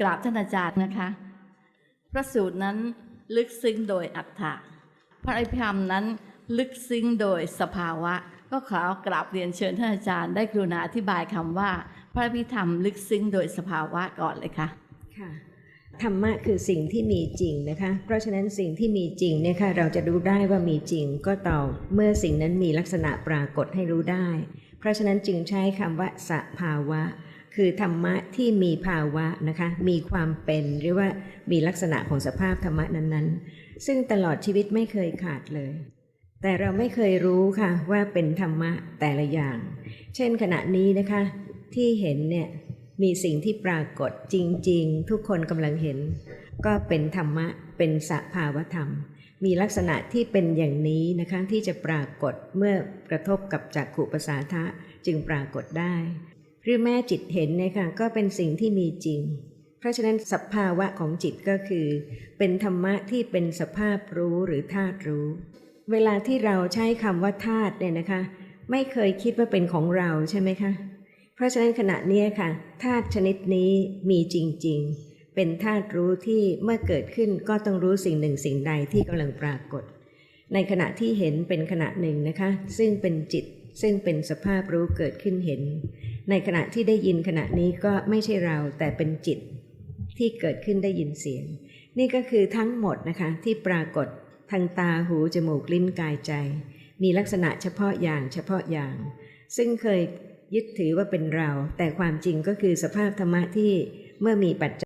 กราบท่านอาจารย์นะคะ พระสูตรนั้นลึกซึ้งโดยอัฏฐะพระอภิธรรมนั้นลึกซึ้งโดยสภาวะ ก็ขอกราบเรียนเชิญท่านอาจารย์ได้กรุณาอธิบายคำว่า พระอภิธรรมลึกซึ้งโดยสภาวะก่อนเลยค่ะค่ะธรรมะคือสิ่งที่มีจริงนะคะ เพราะฉะนั้นสิ่งที่มีจริงเนี่ยค่ะเราจะรู้ได้ว่ามีจริงก็ต่อเมื่อสิ่งนั้นมีลักษณะปรากฏให้รู้ได้ เพราะฉะนั้นจึงใช้คำว่าสภาวะ คือธรรมะที่มีภาวะนะคะมีความเป็นหรือว่ามีลักษณะของสภาพธรรมะนั้นๆ ซึ่งตลอดชีวิตไม่เคยขาดเลย แต่เราไม่เคยรู้ค่ะว่าเป็นธรรมะแต่ละอย่าง เช่นขณะนี้นะคะที่เห็นเนี่ยมีสิ่งที่ปรากฏจริง ๆ ทุกคนกำลังเห็น ก็เป็นธรรมะเป็นสภาวธรรม มีลักษณะที่เป็นอย่างนี้นะคะที่จะปรากฏเมื่อกระทบกับจักขุประสาทะจึงปรากฏได้ หรือแม่จิตเห็นเนี่ยค่ะก็เป็นสิ่งที่มีจริง เพราะฉะนั้นสภาวะของจิตก็คือ เป็นธรรมะที่เป็นสภาพรู้หรือธาตุรู้ เวลาที่เราใช้คำว่าธาตุเนี่ยนะคะ ไม่เคยคิดว่าเป็นของเราใช่ไหมคะ เพราะฉะนั้นขณะนี้ค่ะธาตุชนิดนี้มีจริง ๆ เป็นธาตุรู้ที่เมื่อเกิดขึ้นก็ต้องรู้สิ่งหนึ่งสิ่งใดที่กำลังปรากฏ ในขณะที่เห็นเป็นขณะหนึ่งนะคะ ซึ่งเป็นจิตซึ่งเป็นสภาพรู้เกิดขึ้นเห็น ในขณะที่ได้ยินขณะนี้ก็ไม่ใช่เราแต่เป็นจิตที่เกิดขึ้นได้ยินเสียง นี่ก็คือทั้งหมดนะคะที่ปรากฏทางตาหูจมูกลิ้นกายใจ มีลักษณะเฉพาะอย่างเฉพาะอย่าง ซึ่งเคยยึดถือว่าเป็นเรา แต่ความจริงก็คือสภาพธรรมะที่เมื่อมีปัจจัย